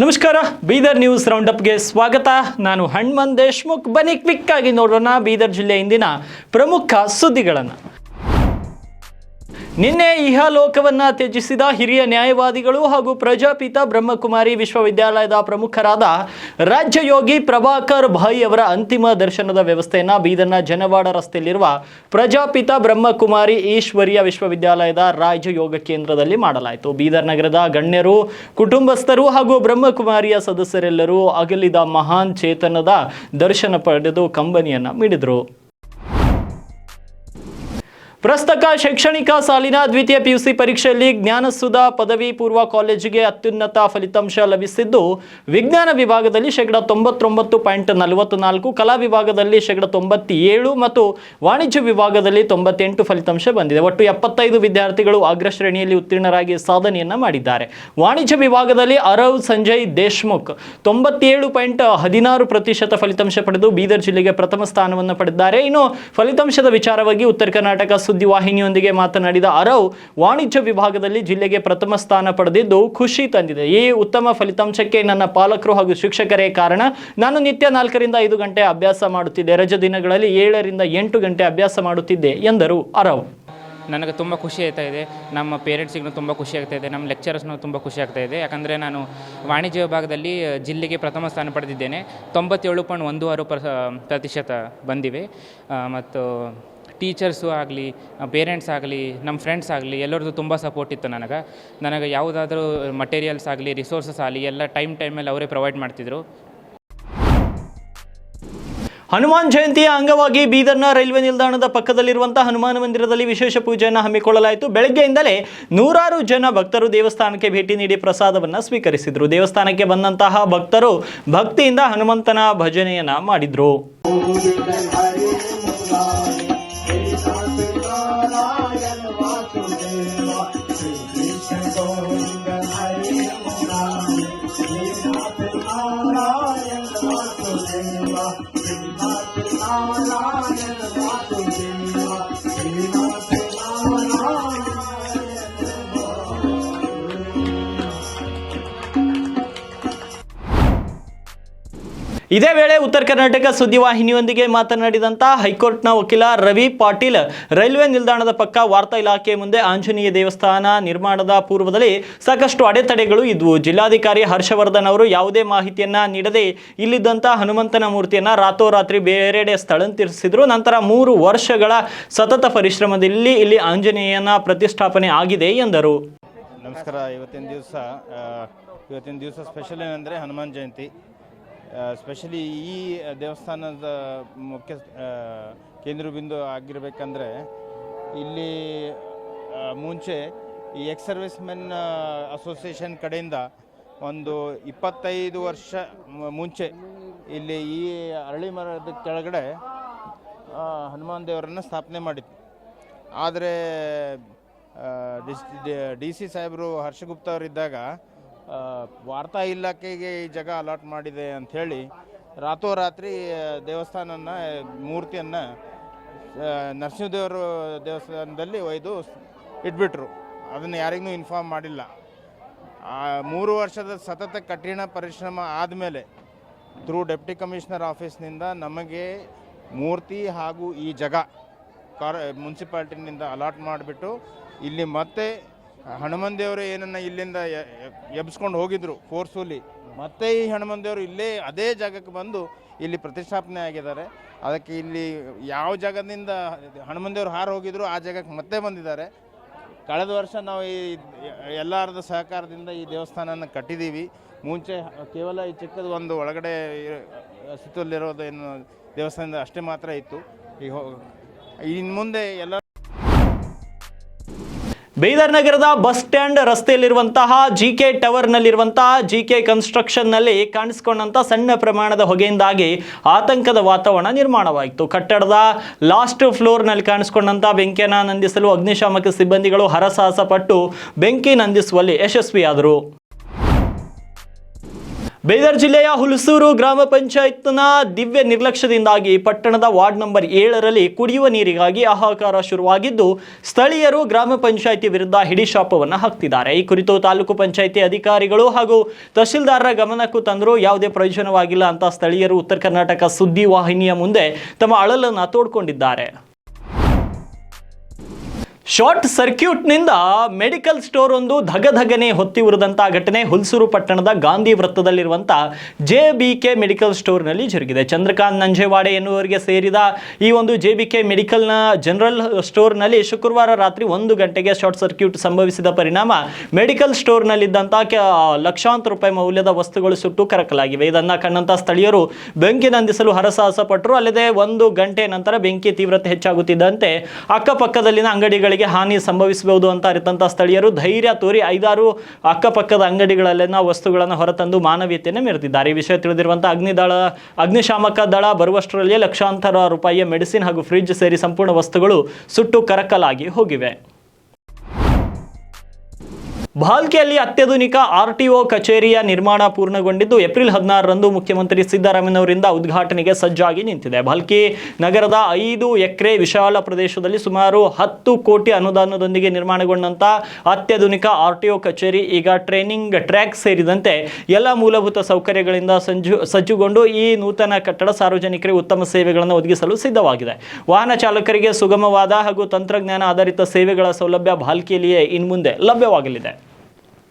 ನಮಸ್ಕಾರ, ಬೀದರ್ ನ್ಯೂಸ್ ರೌಂಡಪ್ಗೆ ಸ್ವಾಗತ. ನಾನು ಹಣ್ಮನ್ ದೇಶ್ಮುಖ್. ಬನಿ ಕ್ವಿಕ್ ಆಗಿ ನೋಡೋಣ ಬೀದರ್ ಜಿಲ್ಲೆ ಇಂದಿನ ಪ್ರಮುಖ ಸುದ್ದಿಗಳನ್ನು. ನಿನ್ನೆ ಇಹಲೋಕವನ್ನ ತ್ಯಜಿಸಿದ ಹಿರಿಯ ನ್ಯಾಯವಾದಿಗಳು ಹಾಗೂ ಪ್ರಜಾಪಿತ ಬ್ರಹ್ಮಕುಮಾರಿ ವಿಶ್ವವಿದ್ಯಾಲಯದ ಪ್ರಮುಖರಾದ ರಾಜ್ಯಯೋಗಿ ಪ್ರಭಾಕರ್ ಭಾಯಿ ಅವರ ಅಂತಿಮ ದರ್ಶನದ ವ್ಯವಸ್ಥೆಯನ್ನ ಬೀದರ್ನ ಜನವಾಡ ರಸ್ತೆಯಲ್ಲಿರುವ ಪ್ರಜಾಪಿತ ಬ್ರಹ್ಮಕುಮಾರಿ ಈಶ್ವರಿಯ ವಿಶ್ವವಿದ್ಯಾಲಯದ ರಾಜಯೋಗ ಕೇಂದ್ರದಲ್ಲಿ ಮಾಡಲಾಯಿತು. ಬೀದರ್ ನಗರದ ಗಣ್ಯರು, ಕುಟುಂಬಸ್ಥರು ಹಾಗೂ ಬ್ರಹ್ಮಕುಮಾರಿಯ ಸದಸ್ಯರೆಲ್ಲರೂ ಅಗಲಿದ ಮಹಾನ್ ಚೇತನದ ದರ್ಶನ ಪಡೆದು ಕಂಬನಿಯನ್ನ ಮಿಡಿದರು. ಪ್ರಸಕ್ತ ಶೈಕ್ಷಣಿಕ ಸಾಲಿನ ದ್ವಿತೀಯ ಪಿಯುಸಿ ಪರೀಕ್ಷೆಯಲ್ಲಿ ಜ್ಞಾನಸುಧ ಪದವಿ ಪೂರ್ವ ಕಾಲೇಜಿಗೆ ಅತ್ಯುನ್ನತ ಫಲಿತಾಂಶ ಲಭಿಸಿದ್ದು, ವಿಜ್ಞಾನ ವಿಭಾಗದಲ್ಲಿ ಶೇಕಡ ತೊಂಬತ್ತೊಂಬತ್ತು ಪಾಯಿಂಟ್ ನಲವತ್ತು ನಾಲ್ಕು ಕಲಾ ವಿಭಾಗದಲ್ಲಿ ಶೇಕಡ ತೊಂಬತ್ತೇಳು ಮತ್ತು ವಾಣಿಜ್ಯ ವಿಭಾಗದಲ್ಲಿ ತೊಂಬತ್ತೆಂಟು ಫಲಿತಾಂಶ ಬಂದಿದೆ. ಒಟ್ಟು ಎಪ್ಪತ್ತೈದು ವಿದ್ಯಾರ್ಥಿಗಳು ಅಗ್ರ ಶ್ರೇಣಿಯಲ್ಲಿ ಉತ್ತೀರ್ಣರಾಗಿ ಸಾಧನೆಯನ್ನು ಮಾಡಿದ್ದಾರೆ. ವಾಣಿಜ್ಯ ವಿಭಾಗದಲ್ಲಿ ಅರವ್ ಸಂಜಯ್ ದೇಶ್ಮುಖ್ ತೊಂಬತ್ತೇಳು ಪಾಯಿಂಟ್ ಹದಿನಾರು ಪ್ರತಿಶತ ಫಲಿತಾಂಶ ಪಡೆದು ಬೀದರ್ ಜಿಲ್ಲೆಗೆ ಪ್ರಥಮ ಸ್ಥಾನವನ್ನು ಪಡೆದಿದ್ದಾರೆ. ಇನ್ನು ಫಲಿತಾಂಶದ ವಿಚಾರವಾಗಿ ಉತ್ತರ ಕರ್ನಾಟಕ ಸುದ್ದಿವಾಹಿನಿಯೊಂದಿಗೆ ಮಾತನಾಡಿದ ಅರವ್, ವಾಣಿಜ್ಯ ವಿಭಾಗದಲ್ಲಿ ಜಿಲ್ಲೆಗೆ ಪ್ರಥಮ ಸ್ಥಾನ ಪಡೆದಿದ್ದು ಖುಷಿ ತಂದಿದೆ. ಈ ಉತ್ತಮ ಫಲಿತಾಂಶಕ್ಕೆ ನನ್ನ ಪಾಲಕರು ಹಾಗೂ ಶಿಕ್ಷಕರೇ ಕಾರಣ. ನಾನು ನಿತ್ಯ ನಾಲ್ಕರಿಂದ ಐದು ಗಂಟೆ ಅಭ್ಯಾಸ ಮಾಡುತ್ತಿದ್ದೆ. ರಜೆ ದಿನಗಳಲ್ಲಿ ಏಳರಿಂದ ಎಂಟು ಗಂಟೆ ಅಭ್ಯಾಸ ಮಾಡುತ್ತಿದ್ದೆ, ಎಂದರು ಅರವ್. ನನಗೆ ತುಂಬ ಖುಷಿ ಆಗ್ತಾ ಇದೆ. ನಮ್ಮ ಪೇರೆಂಟ್ಸಿಗೂ ತುಂಬ ಖುಷಿ ಆಗ್ತಾ ಇದೆ. ನಮ್ಮ ಲೆಕ್ಚರರ್ಸ್ನೂ ತುಂಬ ಖುಷಿ ಆಗ್ತಾ ಇದೆ. ಯಾಕಂದರೆ ನಾನು ವಾಣಿಜ್ಯ ವಿಭಾಗದಲ್ಲಿ ಜಿಲ್ಲೆಗೆ ಪ್ರಥಮ ಸ್ಥಾನ ಪಡೆದಿದ್ದೇನೆ. ತೊಂಬತ್ತೇಳು ಪಾಯಿಂಟ್ ಒಂದು ಆರು ಪ್ರತಿಶತ ಬಂದಿವೆ. ಮತ್ತು ಟೀಚರ್ಸು ಆಗಲಿ ಪೇರೆಂಟ್ಸ್ ಆಗಲಿ, ನಮ್ಮ ಫ್ರೆಂಡ್ಸ್ ಆಗಲಿ, ಎಲ್ಲರದ್ದು ತುಂಬ ಸಪೋರ್ಟ್ ಇತ್ತು ನನಗೆ. ನನಗೆ ಯಾವುದಾದ್ರೂ ಮಟೀರಿಯಲ್ಸ್ ಆಗಲಿ ರಿಸೋರ್ಸಸ್ ಆಗಲಿ, ಎಲ್ಲ ಟೈಮ್ ಟೈಮಲ್ಲಿ ಅವರೇ ಪ್ರೊವೈಡ್ ಮಾಡ್ತಿದ್ರು. ಹನುಮಾನ್ ಜಯಂತಿಯ ಅಂಗವಾಗಿ ಬೀದರ್ನ ರೈಲ್ವೆ ನಿಲ್ದಾಣದ ಪಕ್ಕದಲ್ಲಿರುವಂತಹ ಹನುಮಾನ ಮಂದಿರದಲ್ಲಿ ವಿಶೇಷ ಪೂಜೆಯನ್ನು ಹಮ್ಮಿಕೊಳ್ಳಲಾಯಿತು. ಬೆಳಗ್ಗೆಯಿಂದಲೇ ನೂರಾರು ಜನ ಭಕ್ತರು ದೇವಸ್ಥಾನಕ್ಕೆ ಭೇಟಿ ನೀಡಿ ಪ್ರಸಾದವನ್ನು ಸ್ವೀಕರಿಸಿದರು. ದೇವಸ್ಥಾನಕ್ಕೆ ಬಂದಂತಹ ಭಕ್ತರು ಭಕ್ತಿಯಿಂದ ಹನುಮಂತನ ಭಜನೆಯನ್ನ ಮಾಡಿದ್ರು. ಇದೇ ವೇಳೆ ಉತ್ತರ ಕರ್ನಾಟಕ ಸುದ್ದಿವಾಹಿನಿಯೊಂದಿಗೆ ಮಾತನಾಡಿದಂತ ಹೈಕೋರ್ಟ್ನ ವಕೀಲ ರವಿ ಪಾಟೀಲ್, ರೈಲ್ವೆ ನಿಲ್ದಾಣದ ಪಕ್ಕ ವಾರ್ತಾ ಇಲಾಖೆ ಮುಂದೆ ಆಂಜನೇಯ ದೇವಸ್ಥಾನ ನಿರ್ಮಾಣದ ಪೂರ್ವದಲ್ಲಿ ಸಾಕಷ್ಟು ಅಡೆತಡೆಗಳು ಇದ್ವು. ಜಿಲ್ಲಾಧಿಕಾರಿ ಹರ್ಷವರ್ಧನ್ ಅವರು ಯಾವುದೇ ಮಾಹಿತಿಯನ್ನ ನೀಡದೆ ಇಲ್ಲಿದ್ದಂಥ ಹನುಮಂತನ ಮೂರ್ತಿಯನ್ನ ರಾತೋರಾತ್ರಿ ಬೇರೆಡೆ ಸ್ಥಳಾಂತರಿಸಿದ್ರು. ನಂತರ ಮೂರು ವರ್ಷಗಳ ಸತತ ಪರಿಶ್ರಮದಲ್ಲಿ ಇಲ್ಲಿ ಆಂಜನೇಯನ ಪ್ರತಿಷ್ಠಾಪನೆ ಆಗಿದೆ ಎಂದರು. ನಮಸ್ಕಾರ. ಇವತ್ತಿನ ದಿವಸ ಇವತ್ತಿನ ದಿವಸ ಸ್ಪೆಷಲ್ ಏನಂದರೆ ಹನುಮಾನ್ ಜಯಂತಿ. ಸ್ಪೆಷಲಿ ಈ ದೇವಸ್ಥಾನದ ಮುಖ್ಯ ಕೇಂದ್ರ ಬಿಂದು ಆಗಿರಬೇಕಂದ್ರೆ ಇಲ್ಲಿ ಮುಂಚೆ ಈ ಎಕ್ಸ್ ಸರ್ವಿಸ್ ಮೆನ್ ಅಸೋಸಿಯೇಷನ್ ಕಡೆಯಿಂದ ಒಂದು ಇಪ್ಪತ್ತೈದು ವರ್ಷ ಮುಂಚೆ ಇಲ್ಲಿ ಈ ಅರಳಿ ಮರದ ಕೆಳಗಡೆ ಹನುಮಾನ್ ದೇವರನ್ನು ಸ್ಥಾಪನೆ ಮಾಡಿತ್ತು ಆದರೆ ಡಿ ಸಿ ಸಾಹೇಬರು ಹರ್ಷಗುಪ್ತ ಅವರಿದ್ದಾಗ ವಾರ್ತಾ ಇಲಾಖೆಗೆ ಈ ಜಾಗ ಅಲಾಟ್ ಮಾಡಿದೆ ಅಂಥೇಳಿ ರಾತ್ರೋರಾತ್ರಿ ದೇವಸ್ಥಾನನ ಮೂರ್ತಿಯನ್ನು ನರಸಿಂಹದೇವರು ದೇವಸ್ಥಾನದಲ್ಲಿ ಒಯ್ದು ಇಟ್ಬಿಟ್ರು. ಅದನ್ನು ಯಾರಿಗೂ ಇನ್ಫಾರ್ಮ್ ಮಾಡಿಲ್ಲ. ಆ, ಮೂರು ವರ್ಷದ ಸತತ ಕಠಿಣ ಪರಿಶ್ರಮ ಆದಮೇಲೆ ಥ್ರೂ ಡೆಪ್ಟಿ ಕಮಿಷನರ್ ಆಫೀಸ್ನಿಂದ ನಮಗೆ ಮೂರ್ತಿ ಹಾಗೂ ಈ ಜಾಗ, ಕಾರ್, ಮುನ್ಸಿಪಾಲ್ಟಿನಿಂದ ಅಲಾಟ್ ಮಾಡಿಬಿಟ್ಟು ಇಲ್ಲಿ ಮತ್ತೆ ಹನುಮನ್ ದೇವರು ಏನನ್ನ ಇಲ್ಲಿಂದ ಎಬ್ಸ್ಕೊಂಡು ಹೋಗಿದ್ರು ಫೋರ್ಸ್ಫುಲಿ ಮತ್ತೆ ಈ ಹನುಮನ್ ದೇವರು ಇಲ್ಲೇ ಅದೇ ಜಾಗಕ್ಕೆ ಬಂದು ಇಲ್ಲಿ ಪ್ರತಿಷ್ಠಾಪನೆ ಆಗಿದ್ದಾರೆ. ಅದಕ್ಕೆ ಇಲ್ಲಿ ಯಾವ ಜಾಗದಿಂದ ಹನುಮನ್ ದೇವರು ಹಾರು ಹೋಗಿದ್ರು ಆ ಜಾಗಕ್ಕೆ ಮತ್ತೆ ಬಂದಿದ್ದಾರೆ. ಕಳೆದ ವರ್ಷ ನಾವು ಈ ಎಲ್ಲರದ ಸಹಕಾರದಿಂದ ಈ ದೇವಸ್ಥಾನನ ಕಟ್ಟಿದ್ದೀವಿ ಮುಂಚೆ ಕೇವಲ ಈ ಚಿಕ್ಕದು ಒಂದು ಒಳಗಡೆ ಅಸ್ತಿತ್ವದಲ್ಲಿರೋದು ಏನು ದೇವಸ್ಥಾನದ ಅಷ್ಟೇ ಮಾತ್ರ ಇತ್ತು. ಈಗ ಇನ್ನು ಮುಂದೆ ಎಲ್ಲ ಬೀದರ್ ನಗರದ ಬಸ್ ಸ್ಟ್ಯಾಂಡ್ ರಸ್ತೆಯಲ್ಲಿರುವಂತಹ ಜಿ ಕೆ ಟವರ್ನಲ್ಲಿರುವಂತಹ ಜಿ ಕೆ ಕನ್ಸ್ಟ್ರಕ್ಷನ್ನಲ್ಲಿ ಕಾಣಿಸಿಕೊಂಡಂಥ ಸಣ್ಣ ಪ್ರಮಾಣದ ಹೊಗೆಯಿಂದಾಗಿ ಆತಂಕದ ವಾತಾವರಣ ನಿರ್ಮಾಣವಾಯಿತು. ಕಟ್ಟಡದ ಲಾಸ್ಟ್ ಫ್ಲೋರ್ನಲ್ಲಿ ಕಾಣಿಸಿಕೊಂಡಂಥ ಬೆಂಕಿಯನ್ನು ನಂದಿಸಲು ಅಗ್ನಿಶಾಮಕ ಸಿಬ್ಬಂದಿಗಳು ಹರಸಾಹಸ ಪಟ್ಟು ಬೆಂಕಿ ನಂದಿಸುವಲ್ಲಿ ಯಶಸ್ವಿಯಾದರು. ಬೀದರ್ ಜಿಲ್ಲೆಯ ಹುಲಸೂರು ಗ್ರಾಮ ಪಂಚಾಯತ್ನ ದಿವ್ಯ ನಿರ್ಲಕ್ಷ್ಯದಿಂದಾಗಿ ಪಟ್ಟಣದ ವಾರ್ಡ್ ನಂಬರ್ ಏಳರಲ್ಲಿ ಕುಡಿಯುವ ನೀರಿಗಾಗಿ ಹಾಹಾಕಾರ ಶುರುವಾಗಿದ್ದು, ಸ್ಥಳೀಯರು ಗ್ರಾಮ ಪಂಚಾಯಿತಿ ವಿರುದ್ಧ ಹಿಡಿಶಾಪವನ್ನು ಹಾಕ್ತಿದ್ದಾರೆ. ಈ ಕುರಿತು ತಾಲೂಕು ಪಂಚಾಯಿತಿ ಅಧಿಕಾರಿಗಳು ಹಾಗೂ ತಹಶೀಲ್ದಾರರ ಗಮನಕ್ಕೂ ತಂದರೂ ಯಾವುದೇ ಪ್ರಯೋಜನವಾಗಿಲ್ಲ ಅಂತ ಸ್ಥಳೀಯರು ಉತ್ತರ ಕರ್ನಾಟಕ ಸುದ್ದಿ ವಾಹಿನಿಯ ಮುಂದೆ ತಮ್ಮ ಅಳಲನ್ನು ತೋಡ್ಕೊಂಡಿದ್ದಾರೆ. ಶಾರ್ಟ್ ಸರ್ಕ್ಯೂಟ್ನಿಂದ ಮೆಡಿಕಲ್ ಸ್ಟೋರ್ ಒಂದು ಧಗಧಗನೆ ಹೊತ್ತಿ ಉರಿದಂತಹ ಘಟನೆ ಹುಲ್ಸೂರು ಪಟ್ಟಣದ ಗಾಂಧಿ ವೃತ್ತದಲ್ಲಿರುವಂಥ ಜೆ ಬಿ ಕೆ ಮೆಡಿಕಲ್ ಸ್ಟೋರ್ನಲ್ಲಿ ಜರುಗಿದೆ. ಚಂದ್ರಕಾಂತ್ ನಂಜೇವಾಡೆ ಎನ್ನುವರಿಗೆ ಸೇರಿದ ಈ ಒಂದು ಜೆ ಬಿ ಕೆ ಮೆಡಿಕಲ್ನ ಜನರಲ್ ಸ್ಟೋರ್ನಲ್ಲಿ ಶುಕ್ರವಾರ ರಾತ್ರಿ ಒಂದು ಗಂಟೆಗೆ ಶಾರ್ಟ್ ಸರ್ಕ್ಯೂಟ್ ಸಂಭವಿಸಿದ ಪರಿಣಾಮ ಮೆಡಿಕಲ್ ಸ್ಟೋರ್ನಲ್ಲಿದ್ದಂಥ ಲಕ್ಷಾಂತರ ರೂಪಾಯಿ ಮೌಲ್ಯದ ವಸ್ತುಗಳು ಸುಟ್ಟು ಕರಕಲಾಗಿವೆ. ಇದನ್ನು ಕಂಡಂಥ ಸ್ಥಳೀಯರು ಬೆಂಕಿ ನಂದಿಸಲು ಹರಸಾಹಸ ಪಟ್ಟರು ಅಲ್ಲದೆ ಒಂದು ಗಂಟೆ ನಂತರ ಬೆಂಕಿ ತೀವ್ರತೆ ಹೆಚ್ಚಾಗುತ್ತಿದ್ದಂತೆ ಅಕ್ಕಪಕ್ಕದಲ್ಲಿನ ಅಂಗಡಿಗಳಿಗೆ ಹಾನಿ ಸಂಭವಿಸಬಹುದು ಅಂತ ಅರಿತಂಥ ಸ್ಥಳೀಯರು ಧೈರ್ಯ ತೋರಿ ಐದಾರು ಅಕ್ಕಪಕ್ಕದ ಅಂಗಡಿಗಳಲ್ಲಿನ ವಸ್ತುಗಳನ್ನು ಹೊರತಂದು ಮಾನವೀಯತೆಯನ್ನು ಮೆರೆದಿದ್ದಾರೆ. ಈ ವಿಷಯ ತಿಳಿದಿರುವಂಥ ಅಗ್ನಿದಳ, ಅಗ್ನಿಶಾಮಕ ದಳ ಬರುವಷ್ಟರಲ್ಲಿಯೇ ಲಕ್ಷಾಂತರ ರೂಪಾಯಿಯ ಮೆಡಿಸಿನ್ ಹಾಗೂ ಫ್ರಿಡ್ಜ್ ಸೇರಿ ಸಂಪೂರ್ಣ ವಸ್ತುಗಳು ಸುಟ್ಟು ಕರಕಲಾಗಿ ಹೋಗಿವೆ. ಭಾಲ್ಕಿಯಲ್ಲಿ ಅತ್ಯಾಧುನಿಕ ಆರ್ ಟಿ ಒ ಕಚೇರಿಯ ನಿರ್ಮಾಣ ಪೂರ್ಣಗೊಂಡಿದ್ದು ಏಪ್ರಿಲ್ ಹದಿನಾರರಂದು ಮುಖ್ಯಮಂತ್ರಿ ಸಿದ್ದರಾಮಯ್ಯನವರಿಂದ ಉದ್ಘಾಟನೆಗೆ ಸಜ್ಜಾಗಿ ನಿಂತಿದೆ. ಭಾಲ್ಕಿ ನಗರದ ಐದು ಎಕರೆ ವಿಶಾಲ ಪ್ರದೇಶದಲ್ಲಿ ಸುಮಾರು ಹತ್ತು ಕೋಟಿ ಅನುದಾನದೊಂದಿಗೆ ನಿರ್ಮಾಣಗೊಂಡಂಥ ಅತ್ಯಾಧುನಿಕ ಆರ್ ಟಿ ಒ ಕಚೇರಿ, ಈಗ ಟ್ರೈನಿಂಗ್ ಟ್ರ್ಯಾಕ್ ಸೇರಿದಂತೆ ಎಲ್ಲ ಮೂಲಭೂತ ಸೌಕರ್ಯಗಳಿಂದ ಸಂಜು, ಸಜ್ಜುಗೊಂಡು ಈ ನೂತನ ಕಟ್ಟಡ ಸಾರ್ವಜನಿಕರಿಗೆ ಉತ್ತಮ ಸೇವೆಗಳನ್ನು ಒದಗಿಸಲು ಸಿದ್ಧವಾಗಿದೆ. ವಾಹನ ಚಾಲಕರಿಗೆ ಸುಗಮವಾದ ಹಾಗೂ ತಂತ್ರಜ್ಞಾನ ಆಧಾರಿತ ಸೇವೆಗಳ ಸೌಲಭ್ಯ ಭಾಲ್ಕಿಯಲ್ಲಿಯೇ ಇನ್ಮುಂದೆ ಲಭ್ಯವಾಗಲಿದೆ.